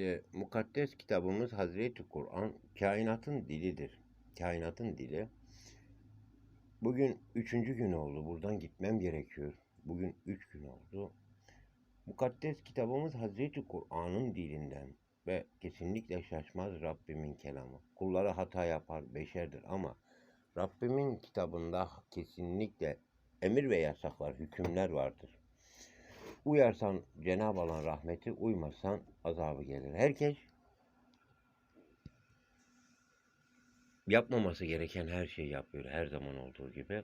Şimdi mukaddes kitabımız Hazreti Kur'an kainatın dilidir. Kainatın dili. Bugün üçüncü gün oldu. Buradan gitmem gerekiyor. Bugün üç gün oldu. Mukaddes kitabımız Hazreti Kur'an'ın dilinden ve kesinlikle şaşmaz Rabbimin kelamı. Kulları hata yapar, beşerdir ama Rabbimin kitabında kesinlikle emir ve yasaklar, hükümler vardır. Uyarsan Cenab-ı Allah'ın rahmeti, uymazsan azabı gelir. Herkes yapmaması gereken her şeyi yapıyor her zaman olduğu gibi.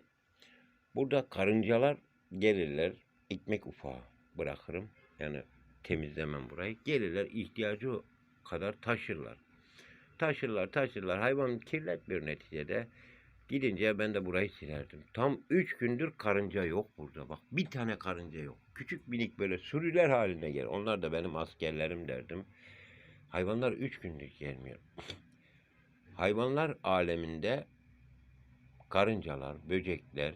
Burada karıncalar gelirler, ekmek ufağı bırakırım. Yani temizlemem burayı. Gelirler ihtiyacı kadar taşırlar. Taşırlar, taşırlar. Hayvan kirletmiyor neticede. Gidince ben de burayı silerdim. Tam üç gündür karınca yok burada. Bak bir tane karınca yok. Küçük minik böyle sürüler haline gel. Onlar da benim askerlerim derdim. Hayvanlar üç gündür gelmiyor. Hayvanlar aleminde karıncalar, böcekler,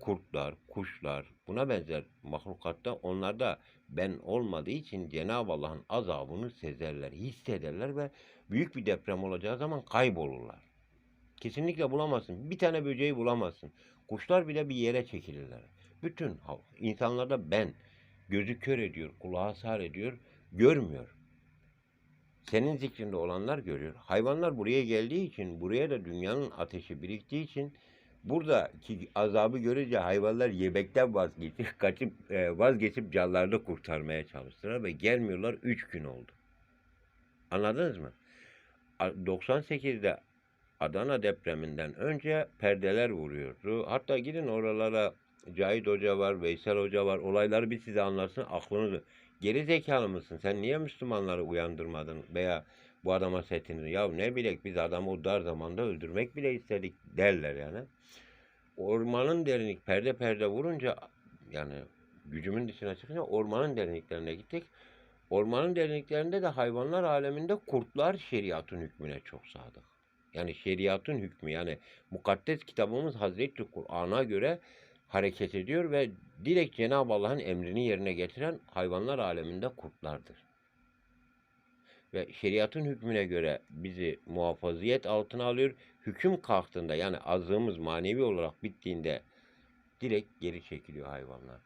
kurtlar, kuşlar buna benzer mahlukatta onlarda ben olmadığı için Cenab-ı Allah'ın azabını sezerler, hissederler ve büyük bir deprem olacağı zaman kaybolurlar. Kesinlikle bulamazsın. Bir tane böceği bulamazsın. Kuşlar bile bir yere çekilirler. Bütün insanlarda ben gözü kör ediyor, kulağı sağır ediyor, görmüyor. Senin zikrinde olanlar görüyor. Hayvanlar buraya geldiği için, buraya da dünyanın ateşi biriktiği için buradaki azabı görünce hayvanlar yemekten vazgeçip, kaçıp e, vazgeçip canlarını kurtarmaya çalıştılar ve gelmiyorlar. Üç gün oldu. Anladınız mı? A- 98'de Adana depreminden önce perdeler vuruyordu. Hatta gidin oralara Cahit Hoca var, Veysel Hoca var. Olayları bir size anlatsın aklınızı. Geri zekalı mısın? Sen niye Müslümanları uyandırmadın veya bu adama setini? Ya ne bilek biz adamı o dar zamanda öldürmek bile istedik derler yani. Ormanın derinlik perde perde vurunca yani gücümün dışına çıkınca ormanın derinliklerine gittik. Ormanın derinliklerinde de hayvanlar aleminde kurtlar şeriatın hükmüne çok sadık. Yani şeriatın hükmü yani mukaddes kitabımız Hazreti Kur'an'a göre hareket ediyor ve direkt Cenab-ı Allah'ın emrini yerine getiren hayvanlar aleminde kurtlardır. Ve şeriatın hükmüne göre bizi muhafaziyet altına alıyor. Hüküm kalktığında yani azığımız manevi olarak bittiğinde direkt geri çekiliyor hayvanlar.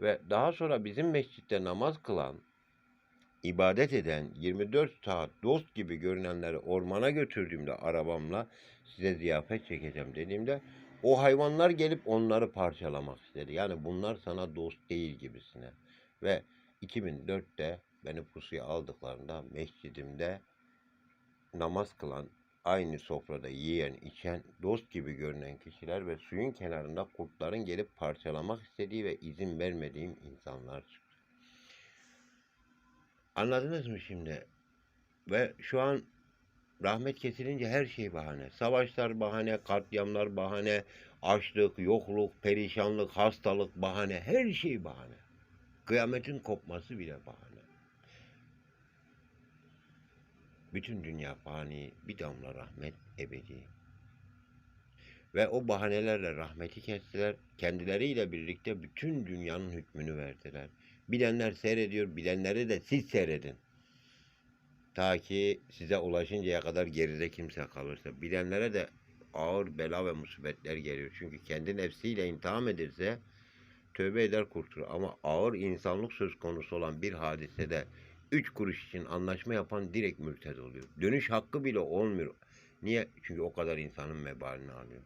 Ve daha sonra bizim mescitte namaz kılan, ibadet eden 24 saat dost gibi görünenleri ormana götürdüğümde arabamla size ziyafet çekeceğim dediğimde o hayvanlar gelip onları parçalamak istedi. Yani bunlar sana dost değil gibisine. Ve 2004'te beni pusuya aldıklarında mescidimde namaz kılan, aynı sofrada yiyen, içen, dost gibi görünen kişiler ve suyun kenarında kurtların gelip parçalamak istediği ve izin vermediğim insanlar çıktı. Anladınız mı şimdi? Ve şu an rahmet kesilince her şey bahane. Savaşlar bahane, katliamlar bahane, açlık, yokluk, perişanlık, hastalık bahane. Her şey bahane. Kıyametin kopması bile bahane. Bütün dünya fani, bir damla rahmet ebedi. Ve o bahanelerle rahmeti kestiler. Kendileriyle birlikte bütün dünyanın hükmünü verdiler. Bilenler seyrediyor, bilenleri de siz seyredin. Ta ki size ulaşıncaya kadar geride kimse kalırsa. Bilenlere de ağır bela ve musibetler geliyor. Çünkü kendi nefsiyle imtihan edilse tövbe eder kurtulur. Ama ağır insanlık söz konusu olan bir hadisede üç kuruş için anlaşma yapan direkt mürted oluyor. Dönüş hakkı bile olmuyor. Niye? Çünkü o kadar insanın mebalini alıyor.